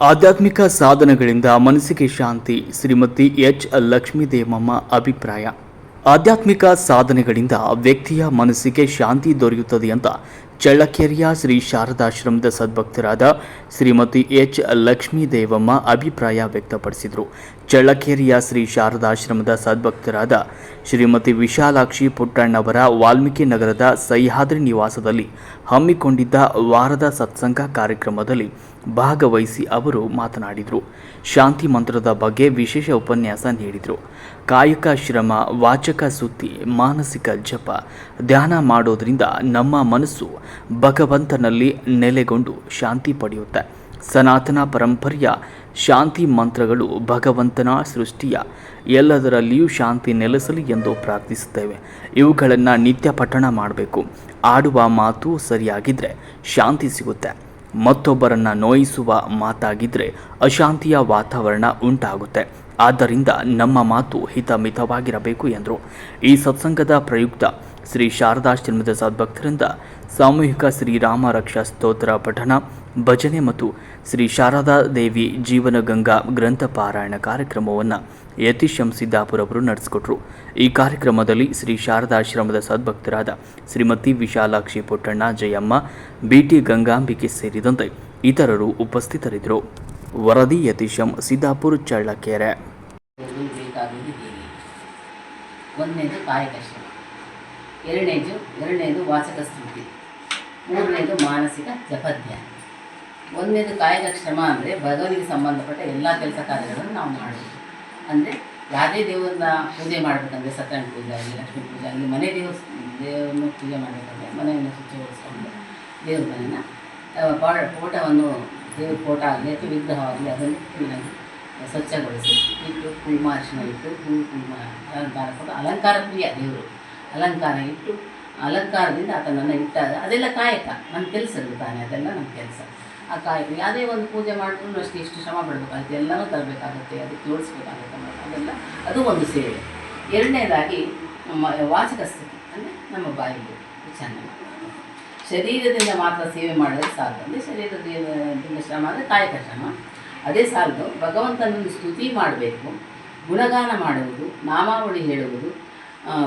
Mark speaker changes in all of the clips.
Speaker 1: ಆಧ್ಯಾತ್ಮಿಕ ಸಾಧನಗಳಿಂದ ಮನಸ್ಸಿಗೆ ಶಾಂತಿ, ಶ್ರೀಮತಿ ಎಚ್. ಲಕ್ಷ್ಮೀದೇವಮ್ಮ ಅಭಿಪ್ರಾಯ. ಆಧ್ಯಾತ್ಮಿಕ ಸಾಧನೆಗಳಿಂದ ವ್ಯಕ್ತಿಯ ಮನಸ್ಸಿಗೆ ಶಾಂತಿ ದೊರೆಯುತ್ತದೆ ಅಂತ ಚಳ್ಳಕೆರೆಯ ಶ್ರೀ ಶಾರದಾಶ್ರಮದ ಸದ್ಭಕ್ತರಾದ ಶ್ರೀಮತಿ ಎಚ್. ಲಕ್ಷ್ಮೀದೇವಮ್ಮ ಅಭಿಪ್ರಾಯ ವ್ಯಕ್ತಪಡಿಸಿದರು. ಚಳ್ಳಕೆರೆಯ ಶ್ರೀ ಶಾರದಾಶ್ರಮದ ಸದ್ಭಕ್ತರಾದ ಶ್ರೀಮತಿ ವಿಶಾಲಾಕ್ಷಿ ಪುಟ್ಟಣ್ಣವರ ವಾಲ್ಮೀಕಿ ನಗರದ ಸಹ್ಯಾದ್ರಿ ನಿವಾಸದಲ್ಲಿ ಹಮ್ಮಿಕೊಂಡಿದ್ದ ವಾರದ ಸತ್ಸಂಗ ಕಾರ್ಯಕ್ರಮದಲ್ಲಿ ಭಾಗವಹಿಸಿ ಅವರು ಮಾತನಾಡಿದರು. ಶಾಂತಿ ಮಂತ್ರದ ಬಗ್ಗೆ ವಿಶೇಷ ಉಪನ್ಯಾಸ ನೀಡಿದರು. ಕಾಯಕ ಶ್ರಮ, ವಾಚಕ ಸುತ್ತಿ ಮಾನಸಿಕ ಜಪ, ಧ್ಯಾನ ಮಾಡೋದರಿಂದ ನಮ್ಮ ಮನಸ್ಸು ಭಗವಂತನಲ್ಲಿ ನೆಲೆಗೊಂಡು ಶಾಂತಿ ಪಡೆಯುತ್ತೆ. ಸನಾತನ ಪರಂಪರೆಯ ಶಾಂತಿ ಮಂತ್ರಗಳು ಭಗವಂತನ ಸೃಷ್ಟಿಯ ಎಲ್ಲದರಲ್ಲಿಯೂ ಶಾಂತಿ ನೆಲೆಸಲಿ ಎಂದು ಪ್ರಾರ್ಥಿಸುತ್ತೇವೆ. ಇವುಗಳನ್ನು ನಿತ್ಯ ಪಠಣ ಮಾಡಬೇಕು. ಆಡುವ ಮಾತು ಸರಿಯಾಗಿದ್ದರೆ ಶಾಂತಿ ಸಿಗುತ್ತೆ. ಮತ್ತೊಬ್ಬರನ್ನು ನೋಯಿಸುವ ಮಾತಾಗಿದ್ದರೆ ಅಶಾಂತಿಯ ವಾತಾವರಣ ಉಂಟಾಗುತ್ತೆ. ಆದ್ದರಿಂದ ನಮ್ಮ ಮಾತು ಹಿತಮಿತವಾಗಿರಬೇಕು ಎಂದರು. ಈ ಸತ್ಸಂಗದ ಪ್ರಯುಕ್ತ ಶ್ರೀ ಶಾರದಾಶ್ರಮದ ಸದ್ಭಕ್ತರಿಂದ ಸಾಮೂಹಿಕ ಶ್ರೀರಾಮ ರಕ್ಷಾ ಸ್ತೋತ್ರ ಪಠಣ ಭಜನೆ ಮತ್ತು ಶ್ರೀ ಶಾರದಾ ದೇವಿ ಜೀವನ ಗಂಗಾ ಗ್ರಂಥ ಪಾರಾಯಣ ಕಾರ್ಯಕ್ರಮವನ್ನು ಯತೀಶಂ ಸಿದ್ದಾಪುರ ಅವರು ನಡೆಸಿಕೊಟ್ರು. ಈ ಕಾರ್ಯಕ್ರಮದಲ್ಲಿ ಶ್ರೀ ಶಾರದಾಶ್ರಮದ ಸದ್ಭಕ್ತರಾದ ಶ್ರೀಮತಿ ವಿಶಾಲಾಕ್ಷಿ ಪುಟ್ಟಣ್ಣ ಜಯಮ್ಮ ಬಿಟಿ ಗಂಗಾಂಬಿಕೆ ಸೇರಿದಂತೆ ಇತರರು ಉಪಸ್ಥಿತರಿದ್ದರು. ವರದಿ ಯತೀಶಂ ಸಿದ್ದಾಪುರ ಚಳ್ಳಕೆರೆ.
Speaker 2: ಒಂದನೇದು ಎರಡನೇದು ಎರಡನೇದು ವಾಚಕ ಸ್ತುತಿ, ಮೂರನೇದು ಮಾನಸಿಕ ಜಪಧ್ಯಾನ. ಒಂದನೇದು ಕಾಯಕ ಶ್ರಮ ಅಂದರೆ ಭಗವನಿಗೆ ಸಂಬಂಧಪಟ್ಟ ಎಲ್ಲ ಕೆಲಸ ಕಾರ್ಯಗಳನ್ನು ನಾವು ಮಾಡಬೇಕು. ಅಂದರೆ ಯಾವುದೇ ದೇವರನ್ನ ಪೂಜೆ ಮಾಡಬೇಕಂದ್ರೆ ಸತ್ಯನಾರಾಯಣ ಪೂಜೆ ಆಗಲಿ, ಲಕ್ಷ್ಮೀ ಪೂಜೆ ಆಗಲಿ, ಮನೆ ದೇವ ದೇವರನ್ನು ಪೂಜೆ ಮಾಡಬೇಕಂದ್ರೆ ಮನೆಯನ್ನು ಸ್ವಚ್ಛಗೊಳಿಸ್ಕೊಂಡು ದೇವ್ರ ಮನೆಯನ್ನು ಫೋಟೋವನ್ನು ದೇವ್ರ ಫೋಟೋ ಆಗಲಿ ಅಥವಾ ವಿಗ್ರಹವಾಗಲಿ ಅದನ್ನು ಕ್ಲೀನಾಗಿ ಸ್ವಚ್ಛಗೊಳಿಸಿ, ಇಟ್ಟು ಕುಂಕುಮ ಅರಿಶಿನ ಇಟ್ಟು ಕುಂಕುಮ ಅಲಂಕಾರ ಕೊಟ್ಟು ಅಲಂಕಾರ ಪ್ರಿಯ ದೇವರು. ಅಲಂಕಾರ ಇಟ್ಟು ಅಲಂಕಾರದಿಂದ ಆತನನ್ನು ಇಟ್ಟಾಗ ಅದೆಲ್ಲ ಕಾಯಕ. ನಮ್ಮ ಕೆಲಸಗಳು ತಾನೇ, ಅದೆಲ್ಲ ನಮ್ಮ ಕೆಲಸ. ಆ ಕಾಯಕ ಯಾವುದೇ ಒಂದು ಪೂಜೆ ಮಾಡಿದ್ರು ಅಷ್ಟೇ ಇಷ್ಟು ಶ್ರಮ ಪಡಬೇಕಾಗುತ್ತೆ. ಎಲ್ಲನೂ ತರಬೇಕಾಗುತ್ತೆ ಅದಕ್ಕೆ ಜೋಡಿಸ್ಬೇಕಾಗುತ್ತೆ ಅದೆಲ್ಲ ಅದು ಒಂದು ಸೇವೆ. ಎರಡನೇದಾಗಿ ನಮ್ಮ ವಾಚಕ ಸ್ಥಿತಿ, ಅಂದರೆ ನಮ್ಮ ಬಾಯಿಗೆ ವಿಚಾರಣೆ ಶರೀರದಿಂದ ಮಾತ್ರ ಸೇವೆ ಮಾಡಿದ್ರೆ ಸಾಲದು ಅಂದರೆ ಶರೀರದಿಂದ ಶ್ರಮ, ಅಂದರೆ ಕಾಯಕ ಶ್ರಮ. ಅದೇ ಸಾಲದು, ಭಗವಂತನನ್ನು ಸ್ತುತಿ ಮಾಡಬೇಕು, ಗುಣಗಾನ ಮಾಡುವುದು, ನಾಮಾವಳಿ ಹೇಳುವುದು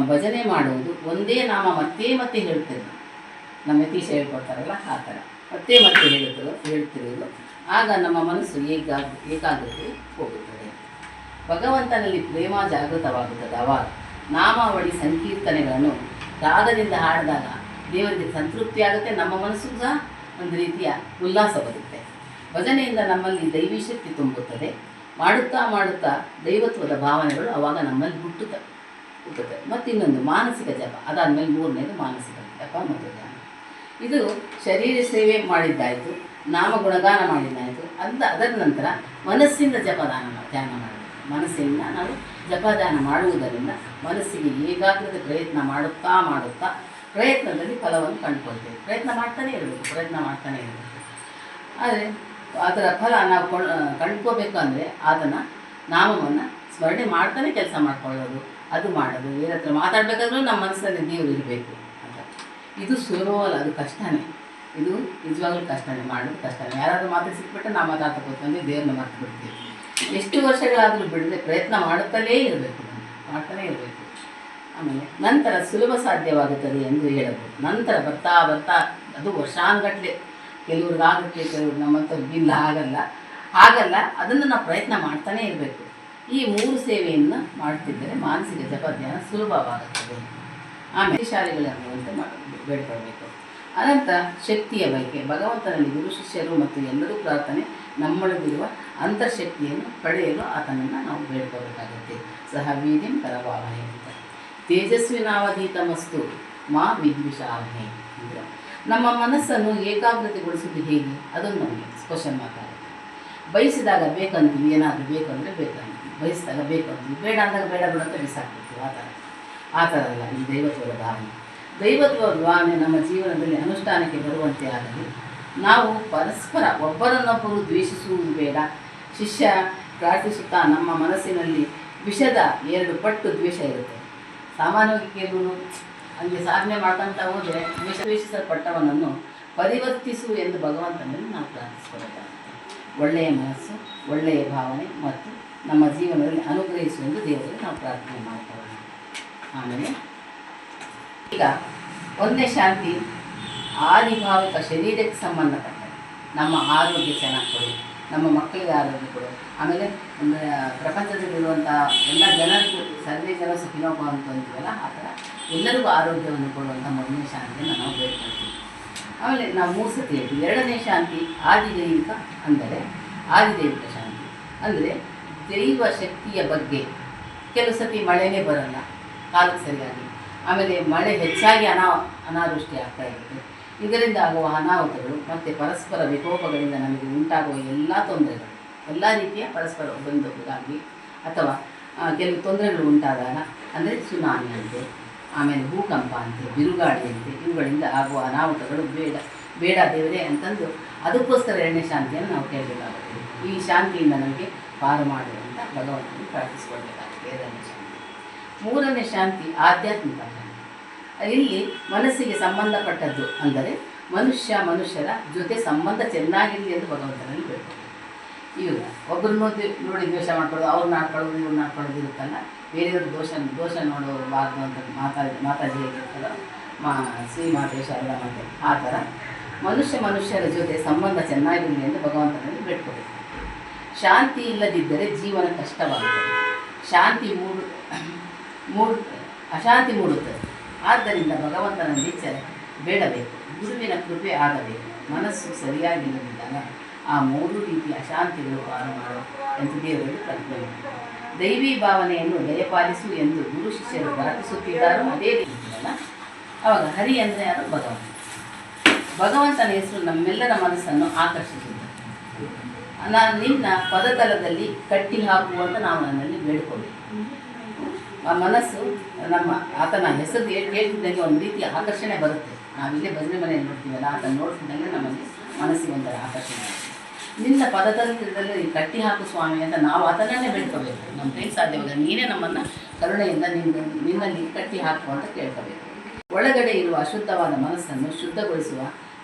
Speaker 2: ಭಜನೆ ಮಾಡುವುದು, ಒಂದೇ ನಾಮ ಮತ್ತೆ ಮತ್ತೆ ಹೇಳ್ತೇನೆ ನಮ್ಮ ಯತೀಶ ಹೇಳ್ಕೊಡ್ತಾರಲ್ಲ, ಆ ಥರ. ಮತ್ತೆ ಮತ್ತೆ ಹೇಳುತ್ತಿರೋ ಹೇಳ್ತಿರೋದು ಆಗ ನಮ್ಮ ಮನಸ್ಸು ಏಕಾ ಏಕಾಗ್ರತೆ ಹೋಗುತ್ತದೆ. ಭಗವಂತನಲ್ಲಿ ಪ್ರೇಮ ಜಾಗೃತವಾಗುತ್ತದೆ ಅವಾಗ. ನಾಮಾವಳಿ ಸಂಕೀರ್ತನೆಗಳನ್ನು ರಾಗದಿಂದ ಹಾಡಿದಾಗ ದೇವರಿಗೆ ಸಂತೃಪ್ತಿಯಾಗುತ್ತೆ ನಮ್ಮ ಮನಸ್ಸು ಸಹ ಒಂದು ರೀತಿಯ ಉಲ್ಲಾಸ ಬರುತ್ತೆ. ಭಜನೆಯಿಂದ ನಮ್ಮಲ್ಲಿ ದೈವಿ ಶಕ್ತಿ ತುಂಬುತ್ತದೆ. ಮಾಡುತ್ತಾ ಮಾಡುತ್ತಾ ದೈವತ್ವದ ಭಾವನೆಗಳು ಅವಾಗ ನಮ್ಮಲ್ಲಿ ಹುಟ್ಟುತ್ತವೆ ಹುಟ್ಟುತ್ತೆ. ಮತ್ತು ಇನ್ನೊಂದು ಮಾನಸಿಕ ಜಪ, ಅದಾದಮೇಲೆ ಮೂರನೇದು ಮಾನಸಿಕ ಜಪ ಮತ್ತು ಇದು ಶರೀರ ಸೇವೆ ಮಾಡಿದ್ದಾಯಿತು ನಾಮ ಗುಣಗಾನ ಮಾಡಿದ್ದಾಯಿತು ಅಂತ ಅದರ ನಂತರ ಮನಸ್ಸಿಂದ ಜಪದಾನ ಧ್ಯಾನ ಮಾಡಬೇಕು ಮನಸ್ಸಿಂದ ನಾವು ಜಪದಾನ ಮಾಡುವುದರಿಂದ ಮನಸ್ಸಿಗೆ ಏಕಾಗ್ರತೆ ಪ್ರಯತ್ನ ಮಾಡುತ್ತಾ ಮಾಡುತ್ತಾ ಪ್ರಯತ್ನದಲ್ಲಿ ಫಲವನ್ನು ಕಂಡುಕೊಳ್ತೇವೆ. ಪ್ರಯತ್ನ ಮಾಡ್ತಾನೇ ಇರಬೇಕು, ಪ್ರಯತ್ನ ಮಾಡ್ತಾನೆ ಇರಬೇಕು. ಆದರೆ ಅದರ ಫಲ ನಾವು ಕಂಡ್ಕೋಬೇಕು ಅಂದರೆ ಅದನ್ನು ನಾಮವನ್ನು ಸ್ಮರಣೆ ಮಾಡ್ತಾನೆ ಕೆಲಸ ಮಾಡ್ಕೊಳ್ಳೋದು, ಅದು ಮಾಡೋದು. ಏನತ್ರ ಮಾತಾಡಬೇಕಾದ್ರೂ ನಮ್ಮ ಮನಸ್ಸಲ್ಲಿ ದೇವರು ಇರಬೇಕು. ಇದು ಸುಲಭವಲ್ಲ, ಅದು ಕಷ್ಟನೇ. ಇದು ನಿಜವಾಗ್ಲೂ ಕಷ್ಟನೇ, ಮಾಡೋದು ಕಷ್ಟನೇ. ಯಾರಾದರೂ ಮಾತು ಸಿಕ್ಬಿಟ್ಟು ನಾವು ಮಾತಾಡ್ತಾ ಕೂತ್ಕೊಂಡು ದೇವ್ರನ್ನ ಮರ್ತು ಬಿಡ್ತೀವಿ. ಎಷ್ಟು ವರ್ಷಗಳಾದರೂ ಬಿಡದೆ ಪ್ರಯತ್ನ ಮಾಡುತ್ತಲೇ ಇರಬೇಕು ಮಾಡ್ತಾನೇ ಇರಬೇಕು. ಆಮೇಲೆ ನಂತರ ಸುಲಭ ಸಾಧ್ಯವಾಗುತ್ತದೆ ಎಂದು ಹೇಳಬಹುದು. ನಂತರ ಬರ್ತಾ ಬರ್ತಾ, ಅದು ವರ್ಷಾನುಗಟ್ಟಲೆ ಕೆಲವ್ರಿಗೆ ಆಗುತ್ತೆ ಕೆಲವ್ರು ಹತ್ರ ಇಲ್ಲ, ಆಗಲ್ಲ. ಆಗಲ್ಲ, ಅದನ್ನು ನಾವು ಪ್ರಯತ್ನ ಮಾಡ್ತಾನೇ ಇರಬೇಕು. ಈ ಮೂರು ಸೇವೆಯನ್ನು ಮಾಡ್ತಿದ್ದರೆ ಮಾನಸಿಕ ಜಪಧ್ಯಾನ ಸುಲಭವಾಗುತ್ತದೆ. ಆಮೇಲೆ ಶಾಲೆಗಳಾಗುವಂತೆ ಮಾಡಿ, ಬೇಡ್ಕೊಳ್ಬೇಕು. ಅನಂತರ ಶಕ್ತಿಯ ಬಗ್ಗೆ ಭಗವಂತನಲ್ಲಿ ಗುರು, ಶಿಷ್ಯರು ಮತ್ತು ಎಲ್ಲರೂ ಪ್ರಾರ್ಥನೆ, ನಮ್ಮೊಳಗಿರುವ ಅಂತಃಶಕ್ತಿಯನ್ನು ಪಡೆಯಲು ಆತನನ್ನು ನಾವು ಬೇಡ್ಕೋಬೇಕಾಗುತ್ತೆ ಸಹ ವೀರ್ಯಂ ಕರವಾಹನೆ ಅಂತ. ತೇಜಸ್ವಿನಾವಧೀತಮಸ್ತು ಮಾ ವಿದ್ವಿಷಾವಹೆ ಅಂದರೆ ನಮ್ಮ ಮನಸ್ಸನ್ನು ಏಕಾಗ್ರತೆಗೊಳಿಸುವುದು ಹೇಗೆ? ಅದೊಂದು ನಮಗೆ ಕ್ವಶನ್ ಮಾತಾಡುತ್ತೆ ಬಯಸಿದಾಗ ಬೇಕಂತೀವಿ, ಏನಾದರೂ ಬೇಕಂದರೆ ಬೇಕಂತೀವಿ. ಬಯಸಿದಾಗ ಬೇಕಂತೀವಿ. ಬೇಡ ಅಂದಾಗ ಬೇಡ ಬೇಡ ಅಂತ ಬಿಸಾಕ್ಬಿಡ್ತೀವಿ, ಆ ಥರ. ಆ ಥರ ಅಲ್ಲ ಈ ದೈವತ್ವದ ಭಾವನೆ. ದೈವತ್ವದ ಭಾವನೆ ನಮ್ಮ ಜೀವನದಲ್ಲಿ ಅನುಷ್ಠಾನಕ್ಕೆ ಬರುವಂತೆ ಆಗಲಿ, ನಾವು ಪರಸ್ಪರ ಒಬ್ಬರನ್ನೊಬ್ಬರು ದ್ವೇಷಿಸುವುದು ಬೇಡ. ಶಿಷ್ಯ ಪ್ರಾರ್ಥಿಸುತ್ತಾ ನಮ್ಮ ಮನಸ್ಸಿನಲ್ಲಿ ವಿಷದ ಎರಡು ಪಟ್ಟು ದ್ವೇಷ ಇರುತ್ತೆ. ಸಾಮಾನ್ಯವಾಗಿ ಕೆಲವರು ಅಲ್ಲಿ ಸಾಧನೆ ಮಾಡ್ಕೊಳ್ತಾ ಹೋದರೆ ದ್ವೇಷ ದ್ವೇಷಿಸಲ್ಪಟ್ಟವನನ್ನು ಪರಿವರ್ತಿಸು ಎಂದು ಭಗವಂತನಲ್ಲಿ ನಾವು ಪ್ರಾರ್ಥಿಸಿಕೊಳ್ಳಬೇಕಾಗುತ್ತೆ ಒಳ್ಳೆಯ ಮನಸ್ಸು, ಒಳ್ಳೆಯ ಭಾವನೆ ಮತ್ತು ನಮ್ಮ ಜೀವನದಲ್ಲಿ ಅನುಗ್ರಹಿಸುವಂದು ದೇವರಲ್ಲಿ ನಾವು ಪ್ರಾರ್ಥನೆ ಮಾಡ್ತೇವೆ ಆಮೇಲೆ ಈಗ ಒಂದೇ ಶಾಂತಿ, ಆದಿಭಾವಿಕ ಶರೀರಕ್ಕೆ ಸಂಬಂಧಪಟ್ಟ ನಮ್ಮ ಆರೋಗ್ಯ ಚೆನ್ನಾಗಿ ಕೊಡಿ ನಮ್ಮ ಮಕ್ಕಳಿಗೆ ಆರೋಗ್ಯ ಕೊಡು. ಆಮೇಲೆ ಪ್ರಪಂಚದಲ್ಲಿರುವಂಥ ಎಲ್ಲ ಜನರಿಗೂ, ಸರ್ವೇ ಜನ ಸುಖಿನೋಪ ಅಂತ ಅಂತೀವಲ್ಲ, ಆ ಥರ ಎಲ್ಲರಿಗೂ ಆರೋಗ್ಯವನ್ನು ಕೊಡುವಂಥ ಮೊದಲನೇ ಶಾಂತಿಯನ್ನು ನಾವು ಬೇಡ್ಕೊಳ್ತೀವಿ. ಆಮೇಲೆ ನಾವು ಮೂರು ಸತಿ ಹೇಳ್ತೀವಿ. ಎರಡನೇ ಶಾಂತಿ ಆದಿದೈವಿಕ ಅಂದರೆ, ಆದಿದೈವಿಕ ಶಾಂತಿ. ಅಂದರೆ ದೈವ ಶಕ್ತಿಯ ಬಗ್ಗೆ. ಕೆಲವು ಸತಿ ಮಳೆನೇ ಬರಲ್ಲ. ಕಾಲಕ್ಕೆ ಸರಿಯಾಗಿ ಆಮೇಲೆ ಮಳೆ ಹೆಚ್ಚಾಗಿ ಅನಾ ಅನಾವೃಷ್ಟಿ ಆಗ್ತಾ ಇರುತ್ತೆ. ಇದರಿಂದ ಆಗುವ ಅನಾಹುತಗಳು ಮತ್ತು ಪರಸ್ಪರ ವಿಕೋಪಗಳಿಂದ ನಮಗೆ ಉಂಟಾಗುವ ಎಲ್ಲ ತೊಂದರೆಗಳು, ಎಲ್ಲ ರೀತಿಯ ಪರಸ್ಪರ ಬಂದಾಗಿ ಅಥವಾ ಕೆಲವು ತೊಂದರೆಗಳು ಉಂಟಾದಾಗ ಅಂದರೆ ಸುನಾಮಿ ಅಂತೆ, ಆಮೇಲೆ ಭೂಕಂಪ ಅಂತೆ, ಬಿರುಗಾಳಿ ಅಂತೆ, ಇವುಗಳಿಂದ ಆಗುವ ಅನಾಹುತಗಳು ಬೇಡ ಬೇಡ ದೇವರೇ ಅಂತಂದು ಅದಕ್ಕೋಸ್ಕರ ಎರಡನೇ ಶಾಂತಿಯನ್ನು ನಾವು ಕೇಳಬೇಕಾಗುತ್ತೆ. ಈ ಶಾಂತಿಯಿಂದ ನಮಗೆ ಪಾರು ಮಾಡುವಂಥ ಭಗವಂತನಿಗೆ ಪ್ರಾರ್ಥಿಸಿಕೊಳ್ಬೇಕಾಗುತ್ತೆ. ಎರಡನೇ ಶಾಂತಿ. ಮೂರನೇ ಶಾಂತಿ ಆಧ್ಯಾತ್ಮಿಕ ಇಲ್ಲಿ ಮನಸ್ಸಿಗೆ ಸಂಬಂಧಪಟ್ಟದ್ದು ಅಂದರೆ ಮನುಷ್ಯ ಮನುಷ್ಯರ ಜೊತೆ ಸಂಬಂಧ ಚೆನ್ನಾಗಿರಲಿ ಎಂದು ಭಗವಂತನಲ್ಲಿ ಬೇಡ್ತಾರೆ ಈಗ ಒಬ್ಬರು ನೋಡಿ ದ್ವೇಷ ಮಾಡ್ಕೊಳ್ಳೋದು ಅವ್ರನ್ನ ಆಡ್ಕೊಳ್ಳೋದು ಇವ್ರನ್ನ ಆಡ್ಕೊಳ್ಳೋದು ಇರುತ್ತಲ್ಲ? ಬೇರೆಯವರು ದೋಷ ದೋಷ ನೋಡಬಾರ್ದು ಅಂತ ಮಾತಾ, ಮಾತಾಜಿ ಹೇಳಿರ್ತಲ್ಲ ಮಾ, ಶ್ರೀ ಮಾತೆ, ಶಾರದಾ ಮಾತೆ, ಆ ಥರ. ಮನುಷ್ಯ ಮನುಷ್ಯರ ಜೊತೆ ಸಂಬಂಧ ಚೆನ್ನಾಗಿರಲಿ ಎಂದು ಭಗವಂತನಲ್ಲಿ ಬೇಡ್ಕೋಬೇಕು ಶಾಂತಿ ಇಲ್ಲದಿದ್ದರೆ ಜೀವನ ಕಷ್ಟವಾಗುತ್ತದೆ ಶಾಂತಿ ಮೂಡು ಮೂಡು ಅಶಾಂತಿ ಮೂಡುತ್ತದೆ. ಆದ್ದರಿಂದ ಭಗವಂತನ ಚ ಬೇಡಬೇಕು, ಗುರುವಿನ ಕೃಪೆ ಆಗಬೇಕು, ಮನಸ್ಸು ಸರಿಯಾಗಿಲ್ಲದಿದ್ದಾಗ ಆ ಮೂರು ರೀತಿಯ ಅಶಾಂತಿಗಳು ಪಾರ ಎಂದು ದೇವರು ಪ್ರಾರ್ಥನೆ ದೈವಿ ಭಾವನೆಯನ್ನು ದಯಪಾಲಿಸು ಎಂದು ಗುರು ಶಿಷ್ಯರು ಪ್ರಾರ್ಥಿಸುತ್ತಿದ್ದಾರೋ ಅದೇ ರೀತಿಯಲ್ಲ ಅವಾಗ ಹರಿ ಅಂದರೆ ಯಾರು? ಭಗವಂತ. ಭಗವಂತನ ಹೆಸರು ನಮ್ಮೆಲ್ಲರ ಮನಸ್ಸನ್ನು ಆಕರ್ಷಿಸುತ್ತದೆ. ನಾನು ನಿನ್ನ ಪದತಲದಲ್ಲಿ ಕಟ್ಟಿ ಹಾಕುವಂತ ನಾವು ನನ್ನಲ್ಲಿ ಬೇಡ್ಕೋಬೇಕು ಆ ಮನಸ್ಸು, ನಮ್ಮ ಆತನ ಹೆಸರು ಹೇಳ್- ಹೇಳ್ತಿದ್ದಂಗೆ ಒಂದು ರೀತಿಯ ಆಕರ್ಷಣೆ ಬರುತ್ತೆ. ನಾವಿಲ್ಲೇ ಭಜನೆ ಮನೆಯಲ್ಲಿ ನೋಡ್ತೀವಲ್ಲ ಆತನ ನೋಡ್ತಿದ್ದಂಗೆ ನಮಗೆ ಮನಸ್ಸಿಗೆ ಒಂಥರ ಆಕರ್ಷಣೆ ನಿನ್ನ ಪದತಂತ್ರದಲ್ಲಿ ಕಟ್ಟಿ ಹಾಕು ಸ್ವಾಮಿ ಅಂತ ನಾವು ಆತನನ್ನೇ ಬೆಳ್ಕೋಬೇಕು ನಮ್ಮ ಕೈಲಿ ಸಾಧ್ಯವಾಗ ನೀನೇ ನಮ್ಮನ್ನು ಕರುಣೆಯಿಂದ ನಿನ್ನ ನಿನ್ನಲ್ಲಿ ಕಟ್ಟಿ ಹಾಕು ಅಂತ ಕೇಳ್ಕೋಬೇಕು. ಒಳಗಡೆ ಇರುವ ಅಶುದ್ಧವಾದ ಮನಸ್ಸನ್ನು ಶುದ್ಧಗೊಳಿಸುವ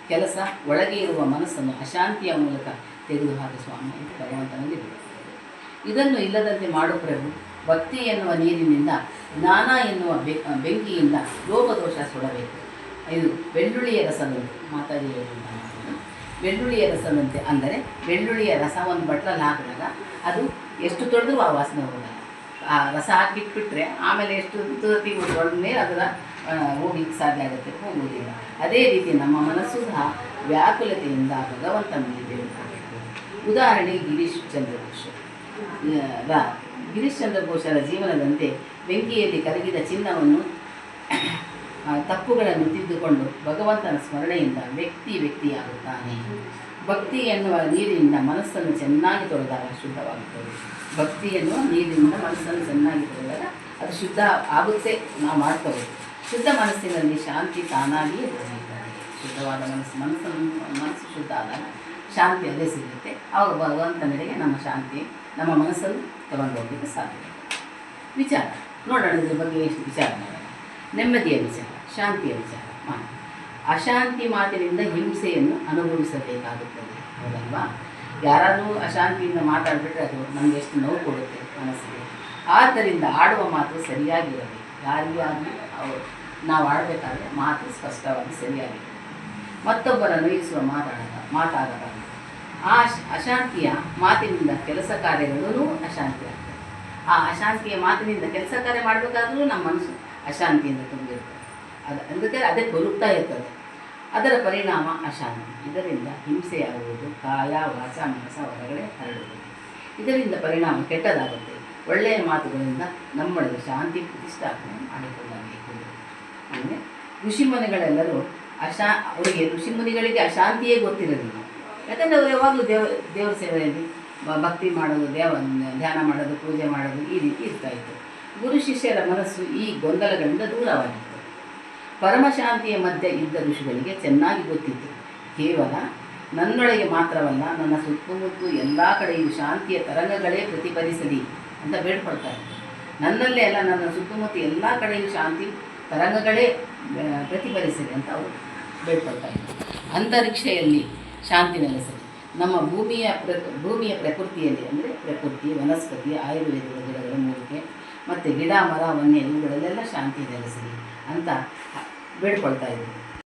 Speaker 2: ಕೆಲಸ, ಒಳಗೆ ಇರುವ ಮನಸ್ಸನ್ನು ಅಶಾಂತಿಯ ಮೂಲಕ ತೆಗೆದುಹಾಕು ಸ್ವಾಮಿ ಅಂತ ಭಗವಂತನಲ್ಲಿ ಇದನ್ನು ಇಲ್ಲದಂತೆ ಮಾಡು ಪ್ರಭು. ಭಕ್ತಿ ಎನ್ನುವ ನೀರಿನಿಂದ ಜ್ಞಾನ ಎನ್ನುವ ಬೆಂಕಿಯಿಂದ ಲೋಪದೋಷ ಸುಡಬೇಕು ಇದು ಬೆಳ್ಳುಳ್ಳಿಯ ರಸದಂತೆ ಮಾತಾಡಿ. ಬೆಳ್ಳುಳ್ಳಿಯ ರಸದಂತೆ ಅಂದರೆ ಬೆಳ್ಳುಳ್ಳಿಯ ರಸ ಒಂದು ಬಟ್ಲಲ್ಲಿ ಹಾಕಿದಾಗ ಅದು ಎಷ್ಟು ತೊಳೆದ್ರೂ ಆ ವಾಸನೆ ಹೋಗಲ್ಲ. ಆ ರಸ ಹಾಕಿಟ್ಬಿಟ್ರೆ ಆಮೇಲೆ ಎಷ್ಟು ತುರ್ತಿ ಮೇಲೆ ಅದರ ಹೋಗಲಿಕ್ಕೆ ಸಾಧ್ಯ ಆಗುತ್ತೆ ಹೋಗುವುದಿಲ್ಲ ಅದೇ ರೀತಿ ನಮ್ಮ ಮನಸ್ಸು ಸಹ ವ್ಯಾಕುಲತೆಯಿಂದ ಭಗವಂತನಲ್ಲಿ ಬೇಡಬೇಕು ಉದಾಹರಣೆಗೆ ಗಿರೀಶ್ ಚಂದ್ರಘೋಷ ಆ, ಚಂದ್ರ ಘೋಷರ ಜೀವನದಂತೆ ಬೆಂಕಿಯಲ್ಲಿ ಕರಗಿದ ಚಿನ್ನವನ್ನು ತಪ್ಪುಗಳನ್ನು ತಿದ್ದುಕೊಂಡು ಭಗವಂತನ ಸ್ಮರಣೆಯಿಂದ ವ್ಯಕ್ತಿ ವ್ಯಕ್ತಿಯಾಗುತ್ತಾನೆ. ಭಕ್ತಿ ಎನ್ನುವ ನೀರಿನಿಂದ ಮನಸ್ಸನ್ನು ಚೆನ್ನಾಗಿ ತೊಳೆದಾಗ ಶುದ್ಧವಾಗುತ್ತದೆ. ಭಕ್ತಿ ಎನ್ನುವ ನೀರಿನಿಂದ ಮನಸ್ಸನ್ನು ಚೆನ್ನಾಗಿ ತೊಳೆದಾಗ ಅದು ಶುದ್ಧ ಆಗುತ್ತೆ ನಾವು ಮಾಡ್ಕೋಬೇಕು. ಶುದ್ಧ ಮನಸ್ಸಿನಲ್ಲಿ ಶಾಂತಿ ತಾನಾಗಿಯೇ ದೊರೆಯುತ್ತದೆ. ಶುದ್ಧವಾದ ಮನಸ್ಸು ಮನಸ್ಸನ್ನು ಮನಸ್ಸು ಶುದ್ಧ ಆದಾಗ ಶಾಂತಿ ಅದೇ ಸಿಗುತ್ತೆ. ಆವಾಗ ಭಗವಂತನೆಡೆಗೆ ನಮ್ಮ ಶಾಂತಿ ನಮ್ಮ ಮನಸ್ಸನ್ನು ತಗೊಂಡು ಹೋಗಲಿಕ್ಕೆ ಸಾಧ್ಯ. ವಿಚಾರ. ನೋಡೋಣ ಇದ್ರ ಬಗ್ಗೆ ಎಷ್ಟು ವಿಚಾರ ಮಾಡೋಣ. ನೆಮ್ಮದಿಯ ವಿಚಾರ, ಶಾಂತಿಯ ವಿಚಾರ ಮಾಡಿ ಅಶಾಂತಿ ಮಾತಿನಿಂದ ಹಿಂಸೆಯನ್ನು ಅನುಭವಿಸಬೇಕಾಗುತ್ತದೆ. ಹೌದಲ್ವಾ? ಯಾರಾದರೂ ಅಶಾಂತಿಯಿಂದ ಮಾತಾಡಿಬಿಟ್ರೆ ಅದು ನಮಗೆ ಎಷ್ಟು ನೋವು ಕೊಡುತ್ತೆ ಮನಸ್ಸಿಗೆ. ಆದ್ದರಿಂದ ಆಡುವ ಮಾತು ಸರಿಯಾಗಿರಬೇಕು. ಯಾರಿಗಾಗಲಿ ಅವರು ನಾವು ಆಡಬೇಕಾದ್ರೆ ಮಾತು ಸ್ಪಷ್ಟವಾಗಿ ಸರಿಯಾಗಿರಬೇಕು. ಮತ್ತೊಬ್ಬರ ನೋಯಿಸುವ ಮಾತಾಡದ, ಮಾತಾಡಬಾರದು. ಆ ಅಶ್- ಅಶಾಂತಿಯ ಮಾತಿನಿಂದ ಕೆಲಸ ಕಾರ್ಯಗಳೂ ಅಶಾಂತಿ ಆಗ್ತದೆ. ಆ ಅಶಾಂತಿಯ ಮಾತಿನಿಂದ ಕೆಲಸ ಕಾರ್ಯ ಮಾಡಬೇಕಾದ್ರೂ ನಮ್ಮ ಮನಸ್ಸು ಅಶಾಂತಿಯಿಂದ ತುಂಬಿರ್ತದೆ. ಅದು ಅದಕ್ಕೆ ಅದೇ ಕೊರುಕ್ತಾ ಇರ್ತದೆ. ಅದರ ಪರಿಣಾಮ ಅಶಾಂತಿ. ಇದರಿಂದ ಹಿಂಸೆಯಾಗುವುದು, ಕಾಯ ವಾಸ ಮನಸ ಹೊರಗಡೆ ಹರಡುವುದು. ಇದರಿಂದ ಪರಿಣಾಮ ಕೆಟ್ಟದಾಗುತ್ತೆ. ಒಳ್ಳೆಯ ಮಾತುಗಳಿಂದ ನಮ್ಮೊಳಗೆ ಶಾಂತಿ, ಪ್ರತಿಷ್ಠಾಪನೆ ಮಾಡಿಕೊಳ್ಳಬೇಕು. ಅಂದರೆ ಋಷಿಮುನಿಗಳೆಲ್ಲರೂ ಅಶಾ, ಅವರಿಗೆ ಋಷಿ ಮುನಿಗಳಿಗೆ ಅಶಾಂತಿಯೇ ಗೊತ್ತಿರಲಿಲ್ಲ. ಯಾಕಂದರೆ ಅವರು ಯಾವಾಗಲೂ ದೇವ, ದೇವರ ಸೇವೆಯಲ್ಲಿ ಭಕ್ತಿ ಮಾಡೋದು ದೇವ ಧ್ಯಾನ ಮಾಡೋದು, ಪೂಜೆ ಮಾಡೋದು ಈ ರೀತಿ ಇರ್ತಾ ಇತ್ತು. ಗುರು ಶಿಷ್ಯರ ಮನಸ್ಸು ಈ ಗೊಂದಲಗಳಿಂದ ದೂರವಾಗಿತ್ತು. ಪರಮಶಾಂತಿಯ ಮಧ್ಯೆ ಇದ್ದ ಋಷಿಗಳಿಗೆ ಚೆನ್ನಾಗಿ ಗೊತ್ತಿತ್ತು. ಕೇವಲ ನನ್ನೊಳಗೆ ಮಾತ್ರವಲ್ಲ, ನನ್ನ ಸುತ್ತಮುತ್ತ ಎಲ್ಲ ಕಡೆಯೂ ಶಾಂತಿಯ ತರಂಗಗಳೇ ಪ್ರತಿಫಲಿಸಲಿ ಅಂತ ಬೇಡ್ಕೊಳ್ತಾರೆ ನನ್ನಲ್ಲೇ ಅಲ್ಲ, ನನ್ನ ಸುತ್ತಮುತ್ತ ಎಲ್ಲ ಕಡೆಯೂ ಶಾಂತಿ ತರಂಗಗಳೇ ಪ್ರತಿಫಲಿಸಲಿ ಅಂತ ಅವರು ಬೇಡ್ಕೊಳ್ತಾ ಇದ್ದಾರೆ ಅಂತರಿಕ್ಷೆಯಲ್ಲಿ ಶಾಂತಿ ನೆಲೆಸಲಿ ನಮ್ಮ ಭೂಮಿಯ ಪ್ರ, ಭೂಮಿಯ ಪ್ರಕೃತಿಯಲ್ಲಿ ಅಂದರೆ ಪ್ರಕೃತಿ, ವನಸ್ಪತಿ, ಆಯುರ್ವೇದದ ಗಿಡಗಳ ಮೂಲಿಕೆ ಮತ್ತು ಗಿಡ, ಮರ, ವನ್ಯ ಇವುಗಳಲ್ಲೆಲ್ಲ ಶಾಂತಿ ನೆಲೆಸಲಿ ಅಂತ ಬೇಡ್ಕೊಳ್ತಾ ಇದ್ದೀವಿ.